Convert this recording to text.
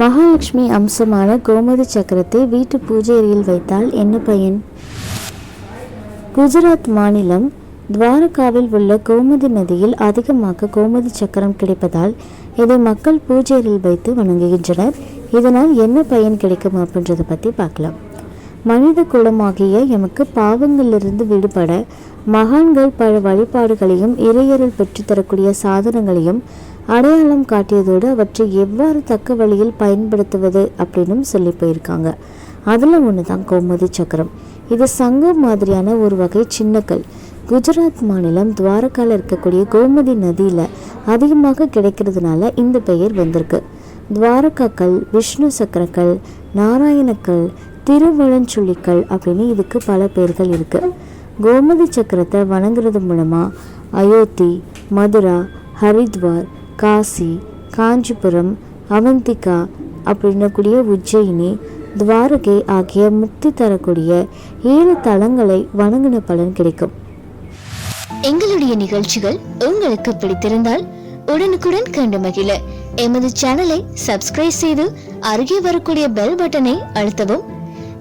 மகாலட்சுமி அம்சமான கோமதி சக்கரத்தை வீட்டு பூஜை அறையில் வைத்தால் என்ன பயன்? குஜராத் மாநிலம் துவாரகாவில் உள்ள கோமதி நதியில் அதிகமாக கோமதி சக்கரம் கிடைப்பதால் இதை மக்கள் பூஜையில் வைத்து வணங்குகின்றனர். இதனால் என்ன பயன் கிடைக்கும் அப்படின்றத பற்றி பார்க்கலாம். மனித குலமாகிய எமக்கு பாவங்களிலிருந்து விடுபட மகான்கள் பல வழிபாடுகளையும் இறையரில் பெற்றுத்தரக்கூடிய சாதனங்களையும் அடையாளம் காட்டியதோடு அவற்றை எவ்வாறு தக்க வழியில் பயன்படுத்துவது அப்படின்னும் சொல்லி போயிருக்காங்க. அதில் ஒன்று தான் கோமதி சக்கரம். இது சங்கம் மாதிரியான ஒரு வகை சின்னக்கல். குஜராத் மாநிலம் துவாரகாவில் இருக்கக்கூடிய கோமதி நதியில் அதிகமாக கிடைக்கிறதுனால இந்த பெயர் வந்திருக்கு. துவாரகாக்கள் விஷ்ணு சக்கரக்கள் நாராயணக்கல் திருவளஞ்சுள்ளிக்கல் அப்படின்னு இதுக்கு பல பேர்கள் இருக்கு. கோமதி சக்கரத்தை வணங்குறது மூலமாக அயோத்தி மதுரா ஹரித்வார் காசி காஞ்சிபுரம் அவந்திகா அப்படின்னக்கூடிய உஜ்ஜயினி துவாரகை ஆகிய முக்தி தரக்கூடிய ஏழு தலங்களை வணங்கின பலன் கிடைக்கும். எங்களுடைய நிகழ்ச்சிகள் உங்களுக்கு பிடித்திருந்தால் உடனுக்குடன் கண்டு மகிழ. எமது சேனலை சப்ஸ்கிரைப் செய்து அருகே வரக்கூடிய பெல் பட்டனை அழுத்தவும்.